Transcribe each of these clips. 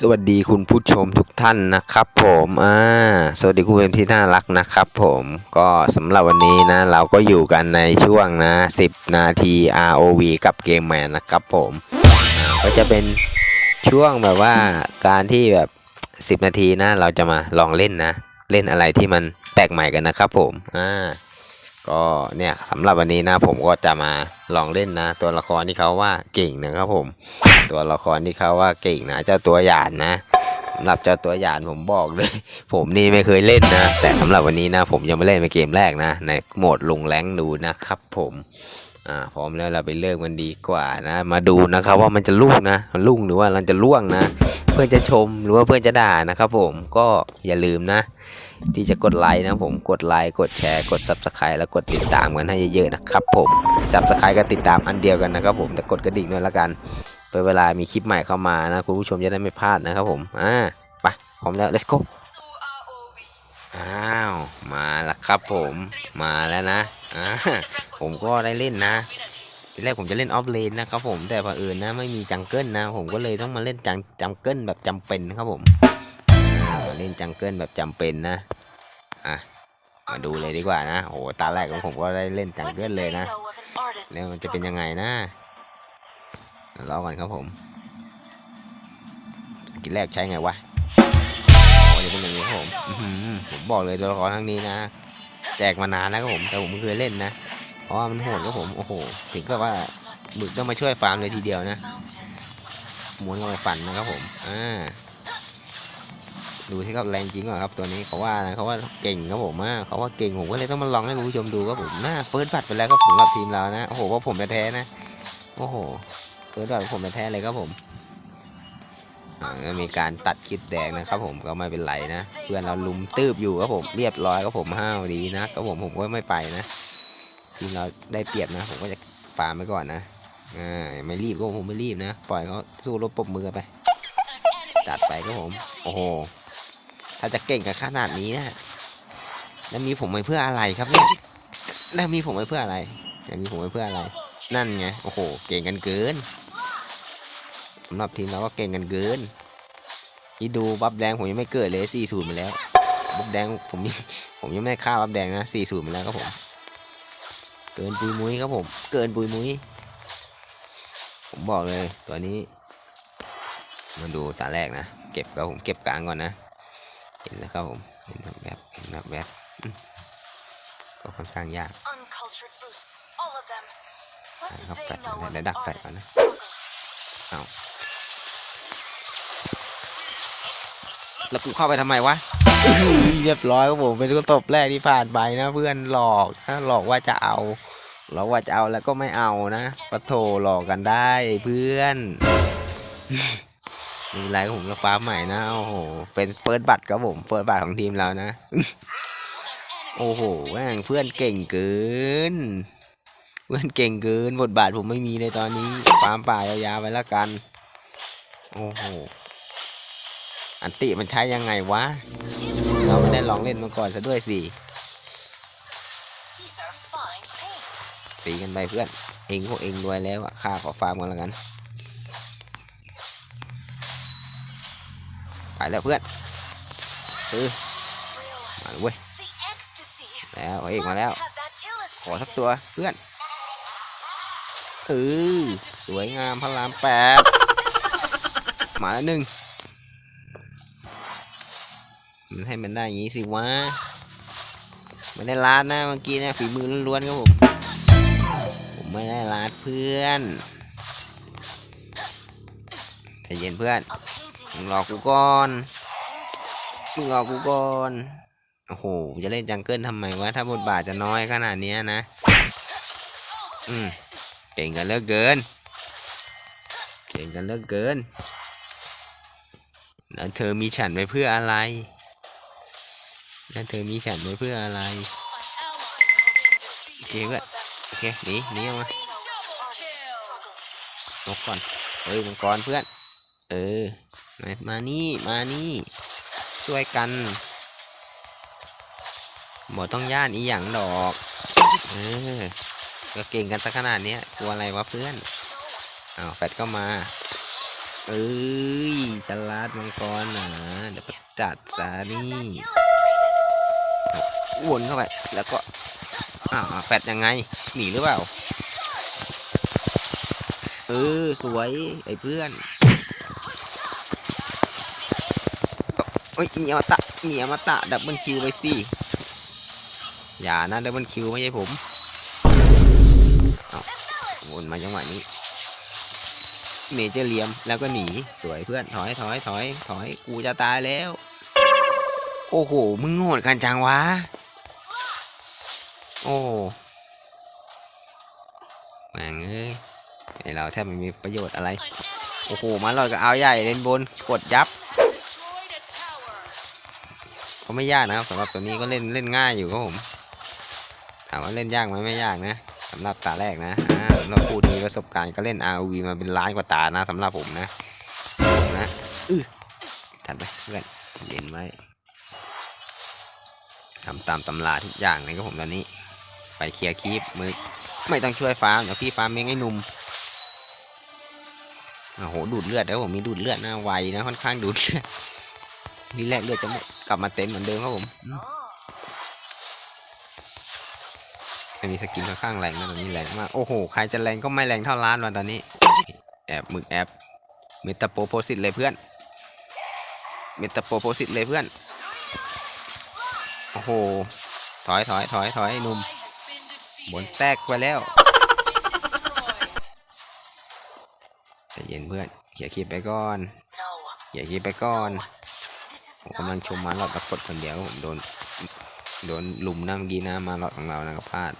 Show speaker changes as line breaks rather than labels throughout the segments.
สวัสดีคุณผู้ชมทุกท่านนะครับผมอ่าสวัสดีคุณผู้ชมที่น่ารักนะครับผมก็สำหรับวันนี้นะ เราก็อยู่กันในช่วงนะ 10 นาที ROV กับเกมแมนนะครับผมก็จะเป็นช่วงแบบว่าการที่แบบ 10 นาทีนะ เราจะมาลองเล่นนะ เล่นอะไรที่มันแปลกใหม่กันนะครับผมอ่า ก็เนี่ยสำหรับวันนี้นะผมก็จะมาลองเล่นนะ ตัวละครที่เขาว่าเก่งนะครับผม ตัวละครที่เขาว่าเก่งนะเจ้าตัวหยาดนะสำหรับเจ้าตัวหยาดผมบอกเลย ผมนี่ไม่เคยเล่นนะ แต่สำหรับวันนี้นะ ผมยังไม่เล่นในเกมแรกนะ ในโหมดลงแรงดูนะครับ ผมอ่าพร้อมแล้วเราไปเริ่มกันดีกว่านะ มาดูนะครับว่ามันจะลุ่งนะมันลุ่งหรือว่ามันจะล่วงนะ เพื่อนจะชมหรือว่าเพื่อนจะด่านะครับ ผมก็อย่าลืมนะ ที่จะกดไลค์นะผมกดไลค์กดแชร์กด subscribe แล้วกดติดตามกันให้เยอะๆนะครับผม subscribe กับติดตามอันเดียวกันนะครับผมแต่กดกระดิ่งด้วยละกันเพื่อเวลามีคลิปใหม่เข้ามานะคุณผู้ชมจะได้ไม่พลาดนะครับผมอ่าไปพร้อมแล้ว let's go อ้าวมาแล้วครับผมมาแล้วนะอ่าผมก็ได้เล่นนะทีแรกผมจะเล่นออฟเลนนะครับผมแต่พอเอิญนนะไม่มีจังเกิลนะ ผมก็เลยต้องมาเล่นจังจังเกิลแบบจำเป็นนะครับผม เล่นจังเกิลแบบจำเป็นนะ อะ มาดูเลยดีกว่านะ โอ้โหตาแรกของผมก็ได้เล่นจังเกิลเลยนะแล้วมันจะเป็นยังไงนะรอก่อนครับผม กิลแรกใช้ไงวะโอ้ยเป็นอย่างนี้ครับผมผมบอกเลยตัวละครทั้งนี้นะ แจกมานานแล้วครับผม แต่ผมไม่เคยเล่นนะ เพราะว่ามันโหดครับผม โอ้โห ถึงกับว่าบึกต้องมาช่วยฟาร์มเลยทีเดียวนะม้วนเข้าไปฟันนะครับผม อ่า ดูที่เขาแรงจริงก่อนครับตัวนี้เขาว่านะเขาว่าเก่งครับผมอ่าเขาว่าเก่งผมก็เลยต้องมาลองให้คุณผู้ชมดูครับผมหน้าเฟิร์สบัตไปแล้วก็ผมกับทีมเรานะโอ้โหว่าผมแท้ๆนะโอ้โหเฟิร์สบัตผมแท้เลยครับผมมีการตัดคลิปแดงนะครับผมก็ไม่เป็นไรนะเพื่อนเราลุมตืบอยู่ครับผมเรียบร้อยครับผมห้าวดีนะครับผมผมก็ไม่ไปนะทีมเราได้เปรียบนะ ผมก็จะฟาร์มไปก่อนนะอ่าไม่รีบก็ผมไม่รีบนะ ปล่อยเขาสู้รบปรบมือไปจัดไปครับผม โอ้โหาจะเก่งกันขนาดนี้นะแล้วมีผมไปเพื่ออะไรครับเนี่ยแล้วมีผมไปเพื่ออะไรแล้วมีผมไปเพื่ออะไร นั่นไงโอ้โหเก่งกันเกินสำหรับทีมเราก็เก่งกันเกินนี่ดูบัฟแดงผมยังไม่เกิดเลยสี่ศูนย์มาแล้วบัฟแดงผมผมยังไม่ฆ่าบัฟแดงนะสี่ศูนย์มาแล้วครับผม เกินปุยมุ้ยครับผม เกินปุยมุ้ยผมบอกเลยตัวนี้ มาดูตาแรกนะ เก็บครับผมเก็บกลางก่อนนะ เห็นแล้วครับผมเห็นแบบแบบเห็นแบบแบบอืมก็ค่อนข้างยาก
Uncultured brutes, all of them. What do
I'll
they
back
know
on
of
that.
an
That's fair,
artist's
man.
struggle?
แล้วกูเข้าไปทำไมวะเรียบร้อยครับผมเป็นกระตบแรกที่ผ่านไปนะ เพื่อนหลอกนะหลอกว่าจะเอาหลอกว่าจะเอาแล้วก็ไม่เอานะปะโถหลอกกันได้เพื่อน มีไรผมจะฟ้าใหม่นะ โอ้โหเป็นเฟิร์สบัตรครับผมเฟิร์สบัตรของทีมเรานะ โอ้โหแม่งเพื่อนเก่งเกิน เพื่อนเก่งเกินบทบาทผมไม่มีในตอนนี้ฟาร์มป่ายาวๆไปละกัน โอ้โห อันติมันใช้ยังไงวะ เราไม่ได้ลองเล่นมาก่อนซะด้วยสิตีกันไปเพื่อน เองพวกเองรวยแล้วอะข้าขอฟาร์มกันแล้วกัน แล้วเพื่อนเออมาเลยเว้ยแล้วเอกมาแล้ว ขอสักตัวเพื่อนเออสวยงามพระรามแปดมาแล้วหนึ่งมันให้มันได้อย่างนี้สิวะไม่ได้ลาดนะเมื่อกี้นี่ยฝีมือล้วนๆครับผม ผมไม่ได้ลาดเพื่อนใจเย็นเพื่อน
A
มึงรอกูก่อนมึงรอกูก่อนโอ้โหจะเล่นจังเกิลทำไมวะถ้าบทบาทจะน้อยขนาดนี้นะอืมเก่งกันเลือกเกิน เก่งกันเลือกเกิน แล้วเธอมีฉันไว้เพื่ออะไร แล้วเธอมีฉันไว้เพื่ออะไรโอเคเพื่อนโอเคหนีหนีออกมากูกก่อนเฮ้ยมังกรเพื่อน เออ มานี่มานี่ช่วยกันบอต้องย่านอีหยังดอกเออก็เก่งกันสักขนาดนี้กลัวอะไรวะเพื่อนอ้าวแฟดก็มาเอ้ยฉลาดมังกรนะเดี๋ยวจัดซะนี่วนเข้าไปแล้วก็อ่าวแฟดยังไงหนีหรือเปล่าเออสวยไอ้เพื่อน เอ้ยมีอมตะมีอมตะดับเบิลคิวไปสิอย่านะดับเบิลคิวไม่ใช่ผมเอาวนมาจังหวะนี้เมเจอร์เลียมแล้วก็หนีสวยเพื่อนถอยถอยถอยถอยกูจะตายแล้ว โอ้โหมึงโง่กันจังวะโอ้แม่งเอ้ยไอเราแทบไม่มีประโยชน์อะไร โอ้โหมาลอยก็เอาใหญ่เล่นบนกดยับ ก็ไม่ยากนะครับสำหรับตัวนี้ก็เล่นเล่นง่ายอยู่ครับผม ถามว่าเล่นยากไหมไม่ยากนะสำหรับตาแรกนะอ่าเราพูดมีประสบการณ์ก็เล่น RV มาเป็นล้านกว่าตานะสำหรับผมนะนะอื้อถัดไปเพื่อนเย็นไว้ทำตามตำราทุกอย่างเลยครับผมตอนนี้ ไปเคลียร์คีปมือไม่ต้องช่วยฟาร์มเดี๋ยวพี่ฟาร์มเองไอ้หนุ่มโอ้โหดูดเลือดแล้วผมมีดูดเลือดนะไวนะค่อนข้างดูดเลือด นี่แรกเลือดจะกลับมาเต็มเหมือนเดิมครับผมอันนี้สกินค่อนข้างแรงนะตอนนี้แรงมาก โอ้โห ใครจะแรงก็ไม่แรงเท่าร้านวันตอนนี้ แอบมึกแอบเมตาโปรโพสิตเลยเพื่อน เมตาโปรโพสิตเลยเพื่อน โอ้โห ถอยถอยถอยถอยหนุ่มบนแตกไปแล้วใจเย็นเพื่อนเขี่ยคลิปไปก่อนเขี่ยคลิปไปก่อน ผมกำลังชมมาหลอดตะกดคนเดียวผมโดนโดนลุมน้ากี้นะมาหลอดของเรานะครับพลาด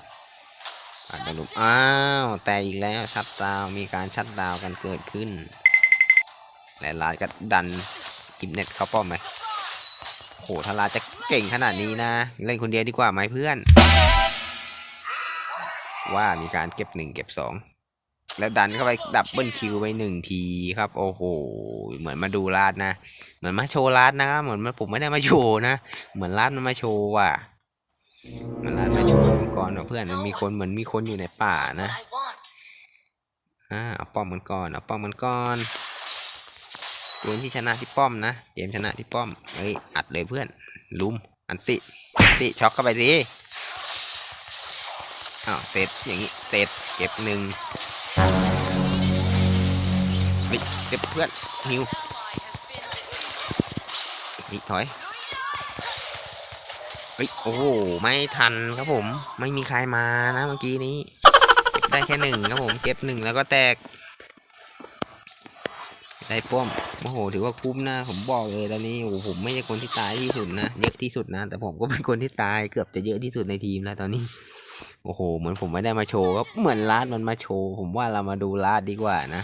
พลาดโดนลุมอ้าวแต่อีกแล้วชัดดาวมีการชัดดาวกันเกิดขึ้นและลาดก็ดันกินเน็ตเข้าป้อมไหมโหถ้าลาจะเก่งขนาดนี้นะ เล่นคนเดียวดีกว่าไหมเพื่อน ว่ามีการเก็บหนึ่งเก็บสอง แล้วดันเข้าไปดับเบิลคิวไปหนึ่งทีครับ โอ้โห เหมือนมาดูลาดนะ เหมือนมาโชว์ลาดนะครับเหมือนมันผมไม่ได้มาโชว์นะ เหมือนลาดมันมาโชว์ว่ะเหมือนลาดมาโชว์ก่อนว่าเพื่อนมันมีคนเหมือนมีคนอยู่ในป่านะอ่าเอาป้อมมันก่อนเอาป้อมมันก่อนเกมที่ชนะที่ป้อมนะเกมชนะที่ป้อมเฮ้ยอัดเลยเพื่อนลุมอันติอันติช็อกเข้าไปสิอ้าวเสร็จอย่างนี้เสร็จเก็บหนึ่ง เฮ้ยเก็บเพื่อนฮิว
Ally has been defeated.
นี่ถอยเฮ้ยโอ้ไม่ทันครับผมไม่มีใครมานะเมื่อกี้นี้ ได้แค่หนึ่งครับผมเก็บหนึ่งแล้วก็แตก ได้ป้อมโอ้โหถือว่าคุ้มนะผมบอกเลยตอนนี้โอ้ผมไม่ใช่คนที่ตายที่สุดนะเยอะที่สุดนะ แต่ผมก็เป็นคนที่ตายเกือบจะเยอะที่สุดในทีมแล้วตอนนี้ โอ้โห เหมือนผมไม่ได้มาโชว์ก็เหมือนลาดมันมาโชว์ ผมว่าเรามาดูลาดดีกว่านะ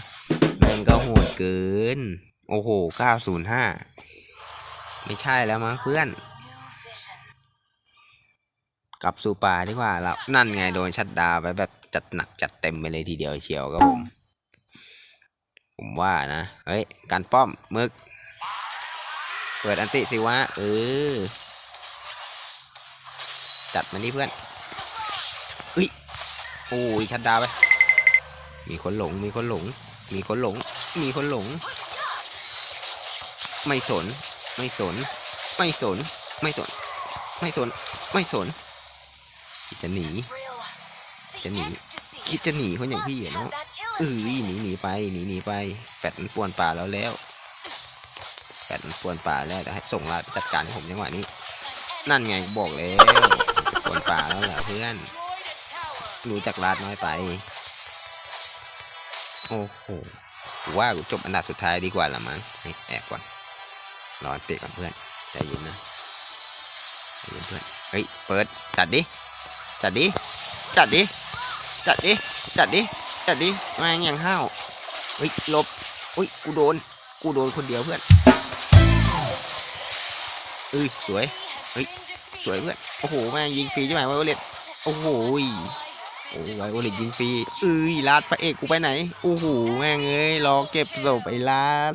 แม่งก็โหดเกิน โอ้โห 905 ไม่ใช่แล้วมั้งเพื่อน กลับสู่ป่าดีกว่าเรานั่นไงโดนชัดดาวไปแบบจัดหนักจัดเต็มไปเลยทีเดียวเชียวครับผม ผมว่านะ เฮ้ย การป้อมมึก เปิดอันติสิวะ เออ จัดมานี่เพื่อน อ้ยชัดดาวไป มีคนหลง มีคนหลง มีคนหลง มีคนหลง ไม่สน ไม่สน ไม่สน ไม่สน ไม่สน ไม่สน คิดจะหนี
Real. The
Can you-
ecstasy.
คิดจะหนีคนอย่างพี่
Must
อเนาะ
have that
เอ้ยหนีหนีไป หนีหนีไปแฟดมันป่วนป่าแล้วแล้วแฟดมันป่วนป่าแล้วเดี๋ยวให้ส่งลาดไปจัดการผมจังหวะนี้ นั่นไงบอกแล้วป่วนป่าแล้วเหรอเพื่อน รู้จักลาดน้อยไป โอ้โหว่ากูจบอันดับสุดท้ายดีกว่าละมั้งแอบก่อนรอนเตะก่อนเพื่อนใจเย็นนะใจเย็นเพื่อนเฮ้ยเปิดจัดดิจัดดิจัดดิจัดดิจัดดิจัดดิแม่งอย่างห้าวเฮ้ยลบเฮ้ยกูโดนกูโดนคนเดียวเพื่อนเอ้ยสวย
He has
Ui,
been
สวยเพื่อนโอ้โหแม่งยิงฟรีใช่ไหมวโอเลตโอ้โห โอ้ไวโอ
defeated.
เลตยิงฟรีเอ้ยลาดพระเอกกูไปไหนโอ้โหแม่งเอ้ยรอเก็บศพไอ้ลาด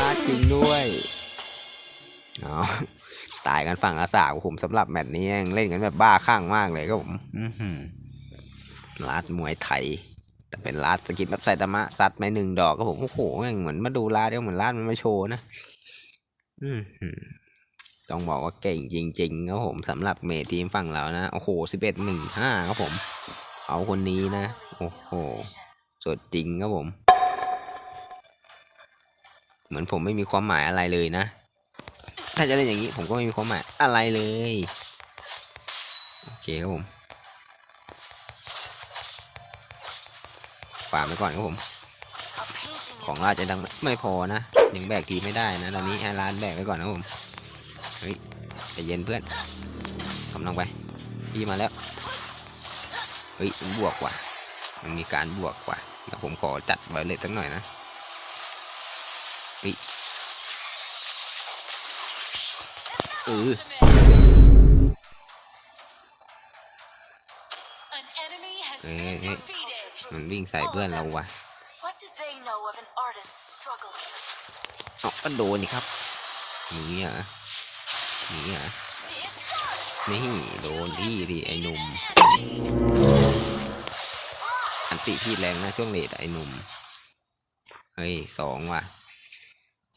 ลาดจริงด้วยอ๋อตายกันฝั่งละสาวผมสำหรับแมตช์นี้เล่นกันแบบบ้าคลั่งมากเลยครับผมลาดมวยไทย แต่เป็นลาดสกิดแบบไซตามะซัดไปหนึ่งดอกก็ผมโอ้โหแม่งเหมือนมาดูลาดเดียวเหมือนลาดมันมาโชว์นะ อืม ต้องบอกว่าเก่งจริงๆครับผมสำหรับเมทีมฝั่งเรานะ โอ้โหสิบเอ็ดหนึ่งห้าครับผม เอาคนนี้นะ โอ้โหสดจริงครับผม เหมือนผมไม่มีความหมายอะไรเลยนะ ถ้าจะเล่นอย่างนี้ผมก็ไม่มีความหมายอะไรเลย โอเคครับผมฝากไปก่อนครับผม ของราจะดังไม่พอนะยังแบกทีไม่ได้นะ ตอนนี้ให้ร้านแบกไว้ก่อนนะผม เฮ้ยใจเย็นเพื่อนกำลังไปพี่มาแล้วเฮ้ยมันบวกว่ะมันมีการบวกว่ะแล้วผมขอจัดไวเลตสักหน่อยนะเฮ้ยเออมันวิ่งใส่เพื่อนเราว่ะเอาก็โดนนี่ครับหนีเหรอห นีเหรอนี่โดนพี่ดิไอ้หนุ่มอันติพี่แรงนะช่วงเลดไอ้หนุ่มเฮ้ยสองว่ะ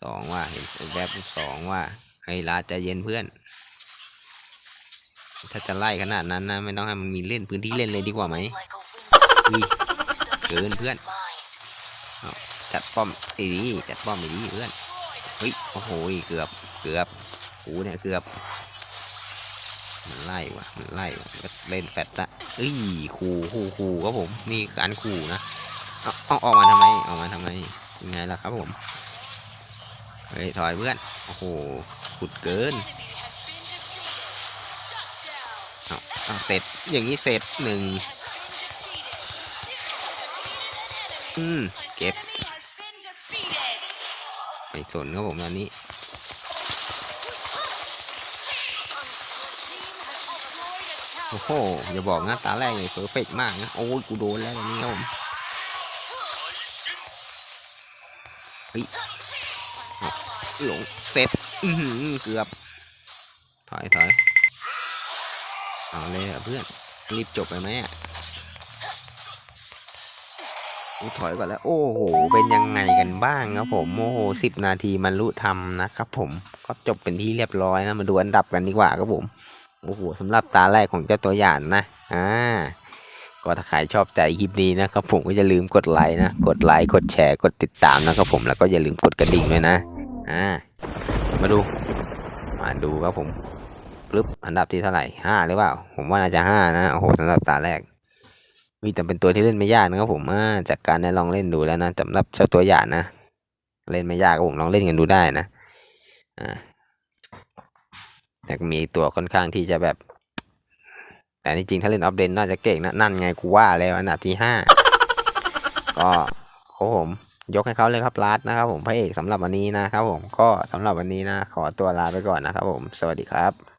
สองว่ะเห็นแบบสองว่ะเฮ้ยลาใจเย็นเพื่อน ถ้าจะไล่ขนาดนั้นนะไม่ต้องให้มันมีเล่นพื้นที่เล่นเลยดีกว่าไหมเกินเพื่อนจัดป้อมไอ้นี่จัดป้อมไอ้นี่เพื่อนเฮ้ยโอ้โหเกือบเกือบ กูเนี่ยเกือบ มันไล่ว่ะ มันไล่ว่ะก็เล่นแฟตละเอ้ยขู่ขู่ขู่ครับผม นี่การขู่นะ เอาเอาออกมาทำไม ออกมาทำไม ยังไงล่ะครับผม เฮ้ย ถอยเพื่อน โอ้โห ขุดเกินเอาเอาเสร็จ อย่างนี้เสร็จหนึ่งอืม เก็บ ไม่สนครับผมตอนนี้ อ้โหอย่าบอกนะตาแรกเลยเพอร์เฟกมากนะโอ้ยกูโดนแล้วนนี้ครับผมเฮ้ยหลงเสร็จอือหือเกือบถอยถอยเอาเลยเพื่อนรีบจบไปไหมอะถอยก่อนแล้ว โอ้โห เป็นยังไงกันบ้างครับผมโอ้โหสิบนาทีมันรู้ทำนะครับผม ก็จบเป็นที่เรียบร้อยนะ มาดูอันดับกันดีกว่าครับผม โอ้โหสำหรับตาแรกของเจ้าตัวอย่างนะอ่าก็ถ้าใครชอบใจคลิปนี้นะครับผมก็อย่าลืมกดไลค์นะ กดไลค์กดแชร์กดติดตามนะครับผมแล้วก็อย่าลืมกดกระดิ่งด้วยนะอ่ามาดูมาดูครับผมปึ๊บอันดับที่เท่าไหร่ห้าหรือเปล่า ผมว่าน่าจะห้านะโอ้โหสำหรับตาแรกมีแต่เป็นตัวที่เล่นไม่ยากนะครับผมอ่าจากการได้ลองเล่นดูแล้วนะสำหรับเจ้าตัวอย่างนะ เล่นไม่ยากครับผมลองเล่นกันดูได้นะอ่า แต่มีตัวค่อนข้างที่จะแบบ แต่จริงถ้าเล่นออฟเดนน่าจะเก่งนะนั่นไงกูว่าแล้วอันดับที่ห้าก็โอ้ผมยกให้เขาเลยครับลาดนะครับผมพระเอกสำหรับวันนี้นะครับผมก็สำหรับวันนี้นะ ขอตัวลาไปก่อนนะครับผม สวัสดีครับ